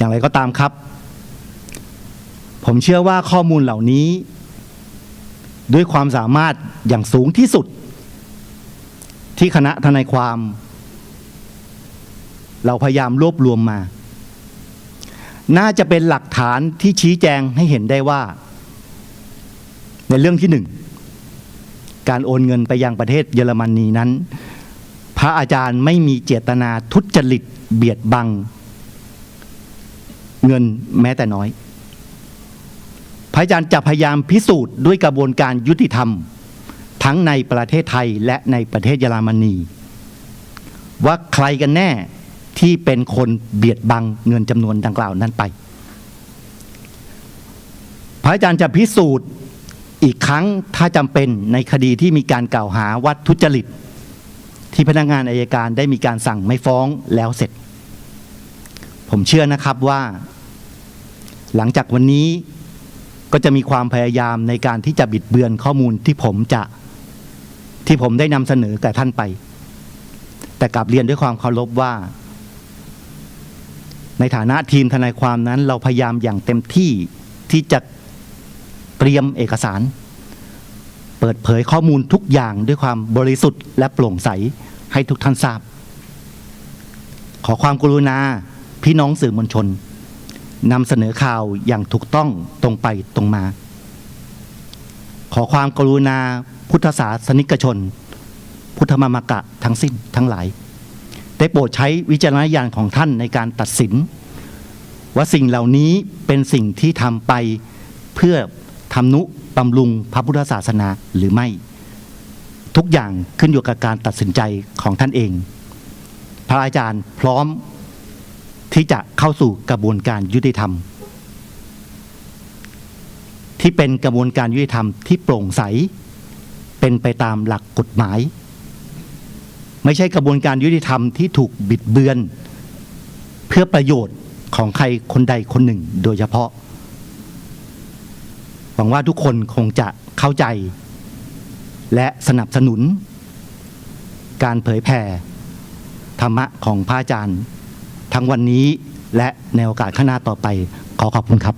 อย่างไรก็ตามครับ ผมเชื่อว่าข้อมูลเหล่านี้ ด้วยความสามารถอย่างสูงที่สุด ที่คณะทนายความ เราพยายามรวบรวมมา น่าจะเป็นหลักฐานที่ชี้แจงให้เห็นได้ว่า ในเรื่องที่หนึ่งการโอนเงินไปยังประเทศเยอรมนีนั้น พระอาจารย์ไม่มีเจตนาทุจริตเบียดบัง เงินแม้แต่น้อย พระอาจารย์จะพยายามพิสูจน์ด้วยกระบวนการยุติธรรม ทั้งในประเทศไทยและในประเทศเยอรมนี ว่าใครกันแน่ที่เป็นคนเบียดบังเงินจำนวนดังกล่าวนั้นไป พระอาจารย์จะพิสูจน์อีกครั้งถ้าจำเป็นในคดีที่มีการกล่าวหาวัดทุจริต ที่พนักงานอายการได้มีการสั่งไม่ฟ้องแล้วเสร็จ ผมเชื่อนะครับว่า หลังจากวันนี้ก็จะมีความพยายามในการที่จะบิดเบือนข้อมูลที่ผมจะที่ผมได้นำเสนอแก่ท่านไป แต่กลับเรียนด้วยความเคารพว่า ในฐานะทีมทนายความนั้น เราพยายามอย่างเต็มที่ที่จะเตรียมเอกสาร เปิดเผยข้อมูลทุกอย่างด้วยความบริสุทธิ์และโปร่งใสให้ทุกท่านทราบ ขอความกรุณาพี่น้องสื่อมวลชน นำเสนอข่าวอย่างถูกต้องตรงไปตรงมา ขอความกรุณาพุทธศาสนิกชน พุทธมามกะทั้งสิ้นทั้งหลาย ได้โปรดใช้วิจารณญาณของท่านในการตัดสิน ว่าสิ่งเหล่านี้เป็นสิ่งที่ทำไปเพื่อทำนุบำรุงพระพุทธศาสนาหรือไม่ ทุกอย่างขึ้นอยู่กับการตัดสินใจของท่านเอง พระอาจารย์พร้อม ที่จะเข้าสู่กระบวนการยุติธรรม ที่เป็นกระบวนการยุติธรรมที่โปร่งใส เป็นไปตามหลักกฎหมาย ไม่ใช่กระบวนการยุติธรรมที่ถูกบิดเบือน เพื่อประโยชน์ของใครคนใดคนหนึ่งโดยเฉพาะ หวังว่าทุกคนคงจะเข้าใจ และสนับสนุน การเผยแผ่ธรรมะของพระอาจารย์ ทั้งวันนี้และในโอกาสข้างหน้าต่อไปขอขอบคุณครับ